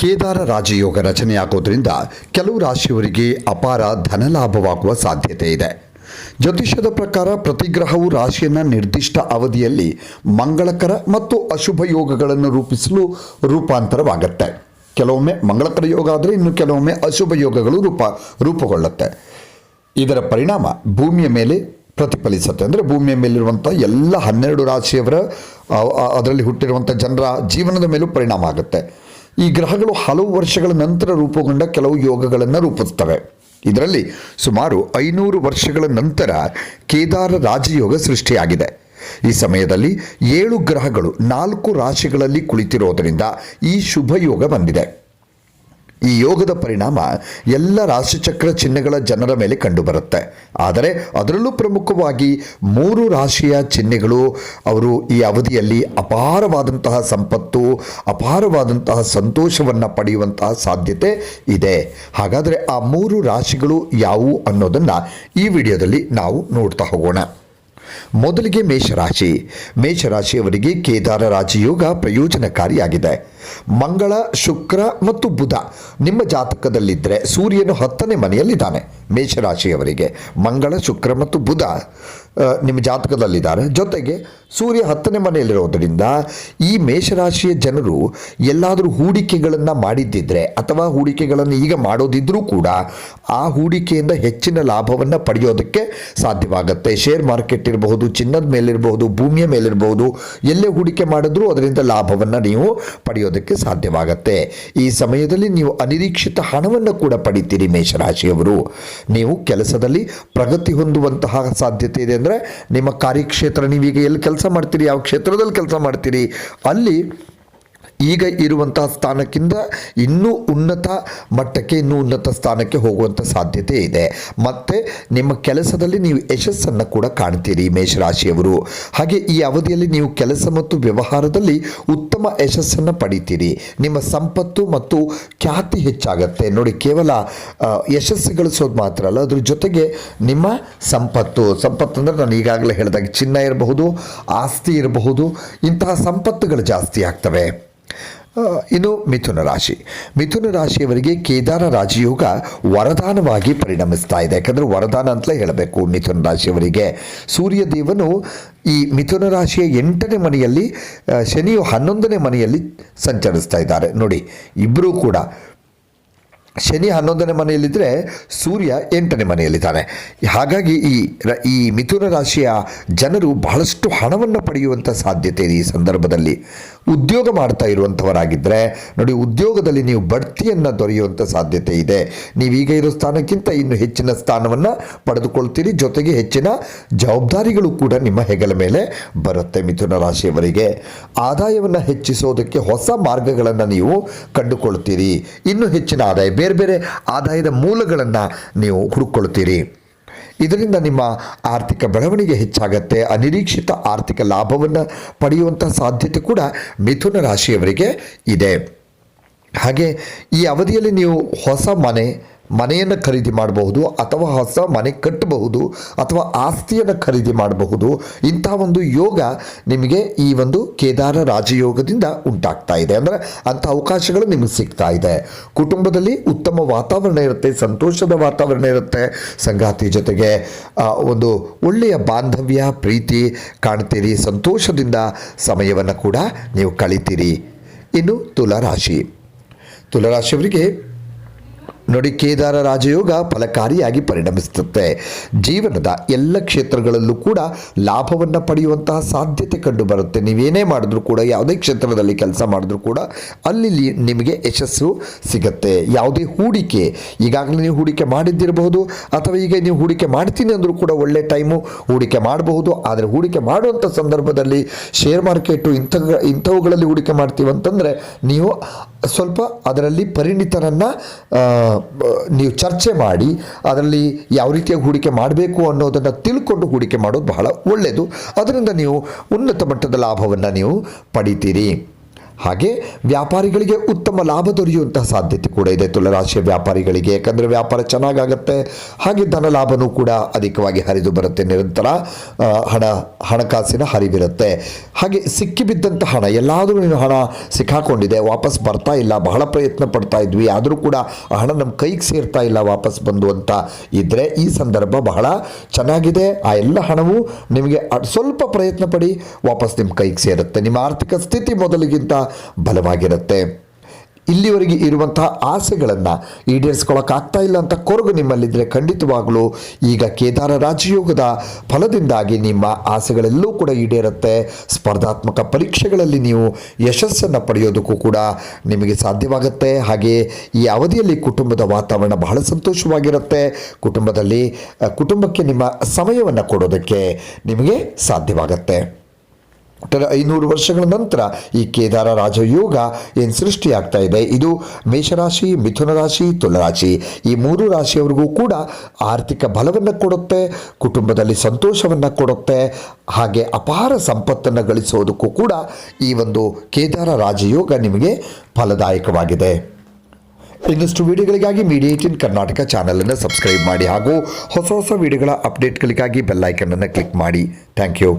ಕೇದಾರ ರಾಜಯೋಗ ರಚನೆಯಾಗೋದ್ರಿಂದ ಕೆಲವು ರಾಶಿಯವರಿಗೆ ಅಪಾರ ಧನಲಾಭವಾಗುವ ಸಾಧ್ಯತೆ ಇದೆ. ಜ್ಯೋತಿಷ್ಯದ ಪ್ರಕಾರ ಪ್ರತಿ ಗ್ರಹವು ರಾಶಿಯನ್ನು ನಿರ್ದಿಷ್ಟ ಅವಧಿಯಲ್ಲಿ ಮಂಗಳಕರ ಮತ್ತು ಅಶುಭ ಯೋಗಗಳನ್ನು ರೂಪಿಸಲು ರೂಪಾಂತರವಾಗುತ್ತೆ. ಕೆಲವೊಮ್ಮೆ ಮಂಗಳಕರ ಯೋಗ ಆದರೆ ಇನ್ನು ಕೆಲವೊಮ್ಮೆ ಅಶುಭ ಯೋಗಗಳು ರೂಪ, ರೂಪುಗೊಳ್ಳುತ್ತೆ. ಇದರ ಪರಿಣಾಮ ಭೂಮಿಯ ಮೇಲೆ ಪ್ರತಿಫಲಿಸುತ್ತೆ. ಅಂದರೆ ಭೂಮಿಯ ಮೇಲಿರುವಂಥ ಎಲ್ಲ ಹನ್ನೆರಡು ರಾಶಿಯವರ ಅದರಲ್ಲಿ ಹುಟ್ಟಿರುವಂಥ ಜನರ ಜೀವನದ ಮೇಲೂ ಪರಿಣಾಮ ಆಗುತ್ತೆ. ಈ ಗ್ರಹಗಳು ಹಲವು ವರ್ಷಗಳ ನಂತರ ರೂಪುಗೊಂಡ ಕೆಲವು ಯೋಗಗಳನ್ನು ರೂಪಿಸುತ್ತವೆ. ಇದರಲ್ಲಿ ಸುಮಾರು ಐನೂರು ವರ್ಷಗಳ ನಂತರ ಕೇದಾರ ರಾಜಯೋಗ ಸೃಷ್ಟಿಯಾಗಿದೆ. ಈ ಸಮಯದಲ್ಲಿ ಏಳು ಗ್ರಹಗಳು ನಾಲ್ಕು ರಾಶಿಗಳಲ್ಲಿ ಕುಳಿತಿರೋದರಿಂದ ಈ ಶುಭ ಯೋಗ ಬಂದಿದೆ. ಈ ಯೋಗದ ಪರಿಣಾಮ ಎಲ್ಲ ರಾಶಿಚಕ್ರ ಚಿಹ್ನೆಗಳ ಜನರ ಮೇಲೆ ಕಂಡುಬರುತ್ತೆ. ಆದರೆ ಅದರಲ್ಲೂ ಪ್ರಮುಖವಾಗಿ ಮೂರು ರಾಶಿಯ ಚಿಹ್ನೆಗಳು ಅವರು ಈ ಅವಧಿಯಲ್ಲಿ ಅಪಾರವಾದಂತಹ ಸಂಪತ್ತು, ಅಪಾರವಾದಂತಹ ಸಂತೋಷವನ್ನು ಪಡೆಯುವಂತಹ ಸಾಧ್ಯತೆ ಇದೆ. ಹಾಗಾದರೆ ಆ ಮೂರು ರಾಶಿಗಳು ಯಾವುವು ಅನ್ನೋದನ್ನು ಈ ವಿಡಿಯೋದಲ್ಲಿ ನಾವು ನೋಡ್ತಾ ಹೋಗೋಣ. ಮೊದಲಿಗೆ ಮೇಷರಾಶಿ. ಮೇಷರಾಶಿಯವರಿಗೆ ಕೇದಾರ ರಾಜಯೋಗ ಪ್ರಯೋಜನಕಾರಿಯಾಗಿದೆ. ಮಂಗಳ, ಶುಕ್ರ ಮತ್ತು ಬುಧ. ನಿಮ್ಮ ಜಾತಕದಲ್ಲಿದ್ದರೆ ಸೂರ್ಯನು ಹತ್ತನೇ ಮನೆಯಲ್ಲಿದ್ದಾನೆ. ಮೇಷರಾಶಿಯವರಿಗೆ ಮಂಗಳ, ಶುಕ್ರ ಮತ್ತು ಬುಧ ನಿಮ್ಮ ಜಾತಕದಲ್ಲಿದ್ದಾರೆ. ಜೊತೆಗೆ ಸೂರ್ಯ ಹತ್ತನೇ ಮನೆಯಲ್ಲಿರೋದರಿಂದ ಈ ಮೇಷರಾಶಿಯ ಜನರು ಎಲ್ಲಾದರೂ ಹೂಡಿಕೆಗಳನ್ನು ಮಾಡಿದ್ದಿದ್ರೆ ಅಥವಾ ಹೂಡಿಕೆಗಳನ್ನು ಈಗ ಮಾಡೋದಿದ್ರೂ ಕೂಡ ಆ ಹೂಡಿಕೆಯಿಂದ ಹೆಚ್ಚಿನ ಲಾಭವನ್ನು ಪಡೆಯೋದಕ್ಕೆ ಸಾಧ್ಯವಾಗುತ್ತೆ. ಶೇರ್ ಮಾರ್ಕೆಟ್ ಇರಬಹುದು, ಚಿನ್ನದ ಮೇಲಿರಬಹುದು, ಭೂಮಿಯ ಮೇಲಿರಬಹುದು. ಎಲ್ಲೇ ಹೂಡಿಕೆ ಮಾಡಿದ್ರೂ ಅದರಿಂದ ಲಾಭವನ್ನು ನೀವು ಪಡೆಯೋದಕ್ಕೆ ಸಾಧ್ಯವಾಗುತ್ತೆ. ಈ ಸಮಯದಲ್ಲಿ ನೀವು ಅನಿರೀಕ್ಷಿತ ಹಣವನ್ನು ಕೂಡ ಪಡಿತೀರಿ ಮೇಷರಾಶಿಯವರು. ನೀವು ಕೆಲಸದಲ್ಲಿ ಪ್ರಗತಿ ಹೊಂದುವಂತಹ ಸಾಧ್ಯತೆ ಇದೆ ಅಂದರೆ ನಿಮ್ಮ ಕಾರ್ಯಕ್ಷೇತ್ರ ನೀವೀಗ ಎಲ್ಲಿ ಕೆಲಸ ಮಾಡ್ತೀರಿ, ಯಾವ ಕ್ಷೇತ್ರದಲ್ಲಿ ಕೆಲಸ ಮಾಡ್ತೀರಿ, ಅಲ್ಲಿ ಈಗ ಇರುವಂತಹ ಸ್ಥಾನಕ್ಕಿಂತ ಇನ್ನೂ ಉನ್ನತ ಮಟ್ಟಕ್ಕೆ, ಇನ್ನೂ ಉನ್ನತ ಸ್ಥಾನಕ್ಕೆ ಹೋಗುವಂಥ ಸಾಧ್ಯತೆ ಇದೆ. ಮತ್ತು ನಿಮ್ಮ ಕೆಲಸದಲ್ಲಿ ನೀವು ಯಶಸ್ಸನ್ನು ಕೂಡ ಕಾಣ್ತೀರಿ ಮೇಷರಾಶಿಯವರು ಹಾಗೆ ಈ ಅವಧಿಯಲ್ಲಿ ನೀವು ಕೆಲಸ ಮತ್ತು ವ್ಯವಹಾರದಲ್ಲಿ ಉತ್ತಮ ಯಶಸ್ಸನ್ನು ಪಡಿತೀರಿ. ನಿಮ್ಮ ಸಂಪತ್ತು ಮತ್ತು ಖ್ಯಾತಿ ಹೆಚ್ಚಾಗತ್ತೆ. ನೋಡಿ, ಕೇವಲ ಯಶಸ್ಸು ಗಳಿಸೋದು ಮಾತ್ರ ಅಲ್ಲ, ಅದ್ರ ಜೊತೆಗೆ ನಿಮ್ಮ ಸಂಪತ್ತು. ಸಂಪತ್ತು ಅಂದರೆ ನಾನು ಈಗಾಗಲೇ ಹೇಳಿದಾಗ ಚಿನ್ನ ಇರಬಹುದು, ಆಸ್ತಿ ಇರಬಹುದು, ಇಂತಹ ಸಂಪತ್ತುಗಳು ಜಾಸ್ತಿ ಆಗ್ತವೆ. ಇನ್ನು ಮಿಥುನ ರಾಶಿ. ಮಿಥುನ ರಾಶಿಯವರಿಗೆ ಕೇದಾರ ರಾಜಯೋಗ ವರದಾನವಾಗಿ ಪರಿಣಮಿಸ್ತಾ ಇದೆ. ಯಾಕಂದರೆ ವರದಾನ ಅಂತಲೇ ಹೇಳಬೇಕು ಮಿಥುನ ರಾಶಿಯವರಿಗೆ. ಸೂರ್ಯ ದೇವನು ಈ ಮಿಥುನ ರಾಶಿಯ ಎಂಟನೇ ಮನೆಯಲ್ಲಿ ಶನಿಯು ಹನ್ನೊಂದನೇ ಮನೆಯಲ್ಲಿ ಸಂಚರಿಸ್ತಾ ಇದ್ದಾರೆ. ನೋಡಿ ಇಬ್ಬರೂ ಕೂಡ ಶನಿ ಹನ್ನೊಂದನೇ ಮನೆಯಲ್ಲಿದ್ದರೆ ಸೂರ್ಯ ಎಂಟನೇ ಮನೆಯಲ್ಲಿದ್ದಾನೆ. ಹಾಗಾಗಿ ಈ ಈ ಮಿಥುನ ರಾಶಿಯ ಜನರು ಬಹಳಷ್ಟು ಹಣವನ್ನು ಪಡೆಯುವಂಥ ಸಾಧ್ಯತೆ ಇದೆ ಈ ಸಂದರ್ಭದಲ್ಲಿ. ಉದ್ಯೋಗ ಮಾಡ್ತಾ ಇರುವಂಥವರಾಗಿದ್ದರೆ ನೋಡಿ ಉದ್ಯೋಗದಲ್ಲಿ ನೀವು ಬಡ್ತಿಯನ್ನು ದೊರೆಯುವಂಥ ಸಾಧ್ಯತೆ ಇದೆ. ನೀವೀಗ ಇರೋ ಸ್ಥಾನಕ್ಕಿಂತ ಇನ್ನು ಹೆಚ್ಚಿನ ಸ್ಥಾನವನ್ನು ಪಡೆದುಕೊಳ್ತೀರಿ. ಜೊತೆಗೆ ಹೆಚ್ಚಿನ ಜವಾಬ್ದಾರಿಗಳು ಕೂಡ ನಿಮ್ಮ ಹೆಗಲ ಮೇಲೆ ಬರುತ್ತೆ ಮಿಥುನ ರಾಶಿಯವರಿಗೆ. ಆದಾಯವನ್ನು ಹೆಚ್ಚಿಸೋದಕ್ಕೆ ಹೊಸ ಮಾರ್ಗಗಳನ್ನು ನೀವು ಕಂಡುಕೊಳ್ತೀರಿ. ಇನ್ನೂ ಹೆಚ್ಚಿನ ಆದಾಯ, ಬೇರೆ ಬೇರೆ ಬೇರೆ ಆದಾಯದ ಮೂಲಗಳನ್ನು ನೀವು ಹುಡುಕೊಳ್ತೀರಿ. ಇದರಿಂದ ನಿಮ್ಮ ಆರ್ಥಿಕ ಬೆಳವಣಿಗೆ ಹೆಚ್ಚಾಗತ್ತೆ. ಅನಿರೀಕ್ಷಿತ ಆರ್ಥಿಕ ಲಾಭವನ್ನು ಪಡೆಯುವಂಥ ಸಾಧ್ಯತೆ ಕೂಡ ಮಿಥುನ ರಾಶಿಯವರಿಗೆ ಇದೆ. ಹಾಗೆ ಈ ಅವಧಿಯಲ್ಲಿ ನೀವು ಹೊಸ ಮನೆ ಮನೆಯನ್ನು ಖರೀದಿ ಮಾಡಬಹುದು ಅಥವಾ ಹೊಸ ಮನೆ ಕಟ್ಟಬಹುದು ಅಥವಾ ಆಸ್ತಿಯನ್ನು ಖರೀದಿ ಮಾಡಬಹುದು. ಇಂಥ ಒಂದು ಯೋಗ ನಿಮಗೆ ಈ ಒಂದು ಕೇದಾರ ರಾಜಯೋಗದಿಂದ ಉಂಟಾಗ್ತಾ ಇದೆ. ಅಂದರೆ ಅಂಥ ಅವಕಾಶಗಳು ನಿಮಗೆ ಸಿಗ್ತಾ ಇದೆ. ಕುಟುಂಬದಲ್ಲಿ ಉತ್ತಮ ವಾತಾವರಣ ಇರುತ್ತೆ, ಸಂತೋಷದ ವಾತಾವರಣ ಇರುತ್ತೆ. ಸಂಗಾತಿ ಜೊತೆಗೆ ಒಂದು ಒಳ್ಳೆಯ ಬಾಂಧವ್ಯ, ಪ್ರೀತಿ ಕಾಣ್ತೀರಿ, ಸಂತೋಷದಿಂದ ಸಮಯವನ್ನು ಕೂಡ ನೀವು ಕಳಿತೀರಿ. ಇನ್ನು ತುಲಾರಾಶಿ. ತುಲಾರಾಶಿಯವರಿಗೆ ನೋಡಿ ರಾಜಯೋಗ ಫಲಕಾರಿಯಾಗಿ ಪರಿಣಮಿಸುತ್ತೆ. ಜೀವನದ ಎಲ್ಲ ಕ್ಷೇತ್ರಗಳಲ್ಲೂ ಕೂಡ ಲಾಭವನ್ನು ಪಡೆಯುವಂತಹ ಸಾಧ್ಯತೆ ಕಂಡು ಬರುತ್ತೆ ನೀವೇನೇ ಮಾಡಿದ್ರೂ ಕೂಡ, ಯಾವುದೇ ಕ್ಷೇತ್ರದಲ್ಲಿ ಕೆಲಸ ಮಾಡಿದ್ರೂ ಕೂಡ ಅಲ್ಲಿ ನಿಮಗೆ ಯಶಸ್ಸು ಸಿಗುತ್ತೆ. ಯಾವುದೇ ಹೂಡಿಕೆ, ಈಗಾಗಲೇ ನೀವು ಹೂಡಿಕೆ ಮಾಡಿದ್ದಿರಬಹುದು, ಅಥವಾ ಈಗ ನೀವು ಹೂಡಿಕೆ ಮಾಡ್ತೀನಿ ಅಂದರೂ ಕೂಡ ಒಳ್ಳೆ ಟೈಮು ಹೂಡಿಕೆ ಮಾಡಬಹುದು. ಆದರೆ ಹೂಡಿಕೆ ಮಾಡುವಂಥ ಸಂದರ್ಭದಲ್ಲಿ ಶೇರ್ ಮಾರ್ಕೆಟು ಇಂಥ ಇಂಥವುಗಳಲ್ಲಿ ಹೂಡಿಕೆ ಮಾಡ್ತೀವಿ ಅಂತಂದರೆ, ನೀವು ಸ್ವಲ್ಪ ಅದರಲ್ಲಿ ಪರಿಣಿತರನ್ನು ನೀವು ಚರ್ಚೆ ಮಾಡಿ ಅದರಲ್ಲಿ ಯಾವ ರೀತಿಯಾಗಿ ಹೂಡಿಕೆ ಮಾಡಬೇಕು ಅನ್ನೋದನ್ನು ತಿಳ್ಕೊಂಡು ಹೂಡಿಕೆ ಮಾಡೋದು ಬಹಳ ಒಳ್ಳೆಯದು ಅದರಿಂದ ನೀವು ಉನ್ನತ ಮಟ್ಟದ ಲಾಭವನ್ನು ನೀವು ಪಡಿತೀರಿ. ಹಾಗೆ ವ್ಯಾಪಾರಿಗಳಿಗೆ ಉತ್ತಮ ಲಾಭ ದೊರೆಯುವಂತಹ ಸಾಧ್ಯತೆ ಕೂಡ ಇದೆ. ತುಲರಾಶಿಯ ವ್ಯಾಪಾರಿಗಳಿಗೆ ಯಾಕಂದರೆ ವ್ಯಾಪಾರ ಚೆನ್ನಾಗಾಗತ್ತೆ, ಹಾಗೆ ಧನ ಲಾಭನೂ ಕೂಡ ಅಧಿಕವಾಗಿ ಹರಿದು ಬರುತ್ತೆ. ನಿರಂತರ ಹಣ, ಹಣಕಾಸಿನ ಹರಿವಿರುತ್ತೆ. ಹಾಗೆ ಸಿಕ್ಕಿಬಿದ್ದಂಥ ಹಣ, ಎಲ್ಲಾದರೂ ನೀನು ಹಣ ಸಿಕ್ಕಾಕೊಂಡಿದೆ, ವಾಪಸ್ ಬರ್ತಾ ಇಲ್ಲ, ಬಹಳ ಪ್ರಯತ್ನ ಪಡ್ತಾ ಇದ್ವಿ, ಆದರೂ ಕೂಡ ಆ ಹಣ ನಮ್ಮ ಕೈಗೆ ಸೇರ್ತಾ ಇಲ್ಲ, ವಾಪಸ್ ಬಂದು ಅಂತ ಇದ್ದರೆ ಈ ಸಂದರ್ಭ ಬಹಳ ಚೆನ್ನಾಗಿದೆ. ಆ ಎಲ್ಲ ಹಣವು ನಿಮಗೆ ಸ್ವಲ್ಪ ಪ್ರಯತ್ನ ಪಡಿ, ವಾಪಸ್ ನಿಮ್ಮ ಕೈಗೆ ಸೇರುತ್ತೆ. ನಿಮ್ಮ ಆರ್ಥಿಕ ಸ್ಥಿತಿ ಮೊದಲಿಗಿಂತ ಬಲವಾಗಿರುತ್ತೆ. ಇಲ್ಲಿವರೆಗೆ ಇರುವಂತಹ ಆಸೆಗಳನ್ನು ಈಡೇರಿಸ್ಕೊಳ್ಳೋಕ್ಕಾಗ್ತಾ ಇಲ್ಲ ಅಂತ ಕೊರಗು ನಿಮ್ಮಲ್ಲಿದ್ದರೆ ಖಂಡಿತವಾಗಲೂ ಈಗ ಕೇದಾರ ರಾಜಯೋಗದ ಫಲದಿಂದಾಗಿ ನಿಮ್ಮ ಆಸೆಗಳೆಲ್ಲೂ ಕೂಡ ಈಡೇರುತ್ತೆ. ಸ್ಪರ್ಧಾತ್ಮಕ ಪರೀಕ್ಷೆಗಳಲ್ಲಿ ನೀವು ಯಶಸ್ಸನ್ನು ಪಡೆಯೋದಕ್ಕೂ ಕೂಡ ನಿಮಗೆ ಸಾಧ್ಯವಾಗುತ್ತೆ. ಹಾಗೆ ಈ ಅವಧಿಯಲ್ಲಿ ಕುಟುಂಬದ ವಾತಾವರಣ ಬಹಳ ಸಂತೋಷವಾಗಿರುತ್ತೆ. ಕುಟುಂಬದಲ್ಲಿ ಕುಟುಂಬಕ್ಕೆ ನಿಮ್ಮ ಸಮಯವನ್ನು ಕೊಡೋದಕ್ಕೆ ನಿಮಗೆ ಸಾಧ್ಯವಾಗುತ್ತೆ. ಒಟ್ಟಾರೆ ಐನೂರು ವರ್ಷಗಳ ನಂತರ ಈ ಕೇದಾರ ರಾಜಯೋಗ ಏನು ಸೃಷ್ಟಿಯಾಗ್ತಾ ಇದೆ? ಇದು ಮೇಷರಾಶಿ, ಮಿಥುನ ರಾಶಿ ತುಲರಾಶಿ ಈ ಮೂರು ರಾಶಿಯವರಿಗೂ ಕೂಡ ಆರ್ಥಿಕ ಬಲವನ್ನು ಕೊಡುತ್ತೆ, ಕುಟುಂಬದಲ್ಲಿ ಸಂತೋಷವನ್ನು ಕೊಡುತ್ತೆ, ಹಾಗೆ ಅಪಾರ ಸಂಪತ್ತನ್ನು ಗಳಿಸೋದಕ್ಕೂ ಕೂಡ ಈ ಒಂದು ಕೇದಾರ ರಾಜಯೋಗ ನಿಮಗೆ ಫಲದಾಯಕವಾಗಿದೆ. ಇನ್ನಷ್ಟು ವಿಡಿಯೋಗಳಿಗಾಗಿ ಮೀಡಿಯಾ ಏಟಿನ್ ಕರ್ನಾಟಕ ಚಾನಲನ್ನು ಸಬ್ಸ್ಕ್ರೈಬ್ ಮಾಡಿ ಹಾಗೂ ಹೊಸ ಹೊಸ ವಿಡಿಯೋಗಳ ಅಪ್ಡೇಟ್ಗಳಿಗಾಗಿ ಬೆಲ್ಲೈಕನನ್ನು ಕ್ಲಿಕ್ ಮಾಡಿ. Thank you.